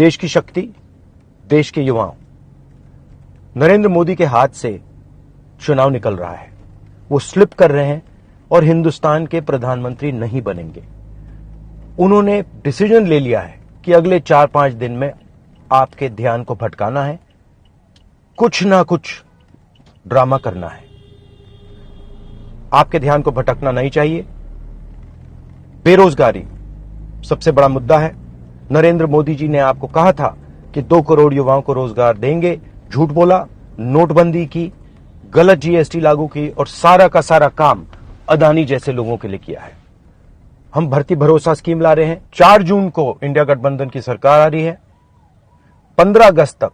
देश की शक्ति, देश के युवाओं। नरेंद्र मोदी के हाथ से चुनाव निकल रहा है। वो स्लिप कर रहे हैं और हिंदुस्तान के प्रधानमंत्री नहीं बनेंगे। उन्होंने डिसीज़न ले लिया है कि अगले चार पाँच दिन में आपके ध्यान को भटकाना है। कुछ ना कुछ ड्रामा करना है। आपके ध्यान को भटकना नहीं चाहिए। बेरोजगारी सबसे बड़ा मुद्दा है। नरेंद्र मोदी जी ने आपको कहा था कि दो करोड़ युवाओं को रोज़गार देंगे। झूठ बोला, नोटबंदी की, गलत जीएसटी लागू की और सारा का सारा काम अदानी जैसे लोगों के लिए किया है। हम भर्ती भरोसा स्कीम ला रहे हैं। चार जून को इंडिया गठबंधन की सरकार आ रही है। पंद्रह अगस्त तक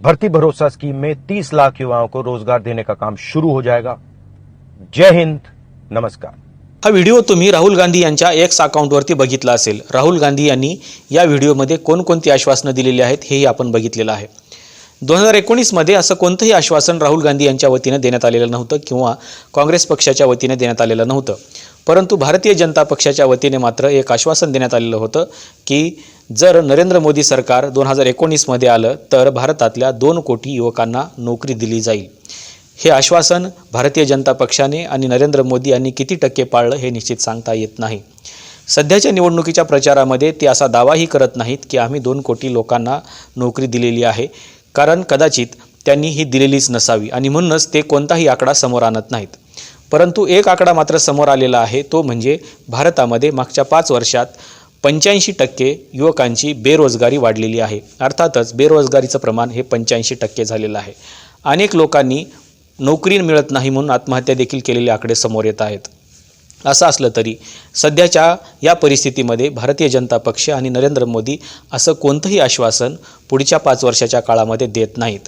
भर्ती भरोसा स्कीम में तीस लाख युवाओं को रोज़गार देने का काम शुरू हो जाएगा। जय हिंद, नमस्कार। हा व्हिडिओ तुम्ही राहुल गांधी यांच्या एक्स अकाउंटवरती बघितला असेल. राहुल गांधी यांनी या व्हिडिओमध्ये कोणकोणती आश्वासनं दिलेली आहेत हेही आपण बघितलेलं आहे. दोन हजार एकोणीसमध्ये असं कोणतंही आश्वासन राहुल गांधी यांच्या वतीनं देण्यात आलेलं नव्हतं किंवा काँग्रेस पक्षाच्या वतीने देण्यात आलेलं नव्हतं. परंतु भारतीय जनता पक्षाच्या वतीने मात्र एक आश्वासन देण्यात आलेलं होतं की जर नरेंद्र मोदी सरकार दोन हजार एकोणीसमध्ये आलं तर भारतातल्या दोन कोटी युवकांना नोकरी दिली जाईल. हे आश्वासन भारतीय जनता पक्षाने आणि नरेंद्र मोदी यांनी किती टक्के पाळलं हे निश्चित सांगता येत नाही. सध्याच्या निवडणुकीच्या प्रचारामध्ये ते असा दावाही करत नाहीत की आम्ही दोन कोटी लोकांना नोकरी दिलेली आहे. कारण कदाचित त्यांनी ही दिलेलीच नसावी आणि म्हणूनच ते कोणताही आकडा समोर आणत नाहीत. परंतु एक आकडा मात्र समोर आलेला आहे तो म्हणजे भारतामध्ये मागच्या पाच वर्षात पंच्याऐंशी टक्के युवकांची बेरोजगारी वाढलेली आहे. अर्थातच बेरोजगारीचं प्रमाण हे पंच्याऐंशी टक्के झालेलं आहे. अनेक लोकांनी नोकरी मिळत नाही म्हणून आत्महत्या देखील केलेले आकडे समोर येत आहेत. असं असलं तरी सध्याच्या या परिस्थितीमध्ये भारतीय जनता पक्ष आणि नरेंद्र मोदी असं कोणतंही आश्वासन पुढच्या पाच वर्षाच्या काळामध्ये देत नाहीत.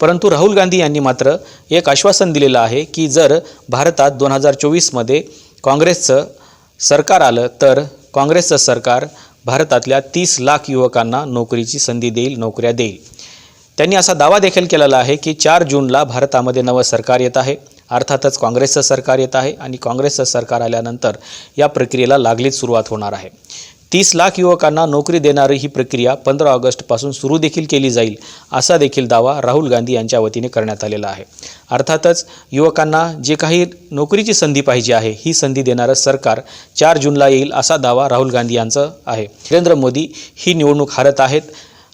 परंतु राहुल गांधी यांनी मात्र एक आश्वासन दिलेलं आहे की जर भारतात दोन हजार चोवीसमध्ये काँग्रेसचं सरकार आलं तर काँग्रेसचं सरकार भारतातल्या तीस लाख युवकांना नोकरीची संधी देईल नोकऱ्या देईल. त्यांनी असा दावा देखील केलेला आहे की चार जूनला भारतामध्ये नवं सरकार येत आहे. अर्थातच काँग्रेसचं सरकार येत आहे आणि काँग्रेसचं सरकार आल्यानंतर या प्रक्रियेला लागलीच सुरुवात होणार आहे. तीस लाख युवकांना नोकरी देणारी ही प्रक्रिया पंधरा ऑगस्टपासून सुरू देखील केली जाईल असा देखील दावा राहुल गांधी यांच्या वतीने करण्यात आलेला आहे. अर्थातच युवकांना जे काही नोकरीची संधी पाहिजे आहे ही संधी देणारं सरकार चार जूनला येईल असा दावा राहुल गांधी यांचा आहे. नरेंद्र मोदी ही निवडणूक हारत आहेत.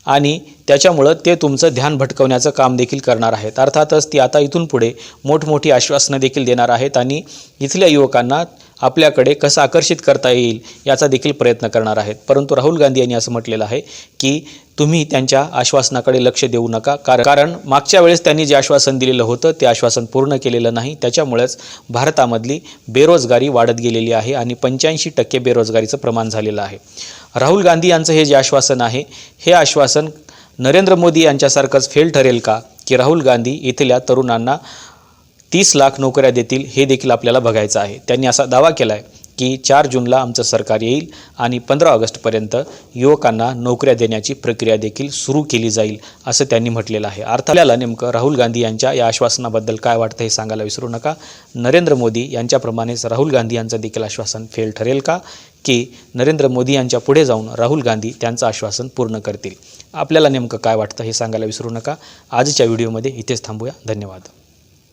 आणि त्याच्यामुळं ते तुमचं ध्यान भटकवण्याचं काम देखील करणार आहेत. अर्थातच ती आता इथून पुढे मोठमोठी आश्वासनं देखील देणार आहेत. आणि इथल्या युवकांना आपल्याकडे कसं आकर्षित करता येईल याचा देखील प्रयत्न करणार आहेत. परंतु राहुल गांधी यांनी असं म्हटलेलं आहे की तुम्ही त्यांच्या आश्वासनाकडे लक्ष देऊ नका. कारण कारण मागच्या वेळेस त्यांनी जे आश्वासन दिलेलं होतं ते आश्वासन पूर्ण केलेलं नाही. त्याच्यामुळेच भारतामधली बेरोजगारी वाढत गेलेली आहे आणि पंच्याऐंशी टक्के बेरोजगारीचं प्रमाण झालेलं आहे. राहुल गांधी यांचं हे जे आश्वासन आहे हे आश्वासन नरेंद्र मोदी यांच्यासारखंच फेल ठरेल का? की राहुल गांधी इथल्या तरुणांना तीस लाख नोकऱ्या देतील हे देखील आपल्याला बघायचं आहे. त्यांनी असा दावा केला आहे की चार जूनला आमचं सरकार येईल आणि पंधरा ऑगस्टपर्यंत युवकांना नोकऱ्या देण्याची प्रक्रिया देखील सुरू केली जाईल असं त्यांनी म्हटलेलं आहे. अर्थाल्याला नेमकं राहुल गांधी यांच्या या आश्वासनाबद्दल काय वाटतं हे सांगायला विसरू नका. नरेंद्र मोदी यांच्याप्रमाणेच राहुल गांधी यांचं देखील आश्वासन फेल ठरेल का? की नरेंद्र मोदी यांच्या पुढे जाऊन राहुल गांधी त्यांचं आश्वासन पूर्ण करतील? आपल्याला नेमकं काय वाटतं हे सांगायला विसरू नका. आजच्या व्हिडिओमध्ये इथेच थांबूया. धन्यवाद.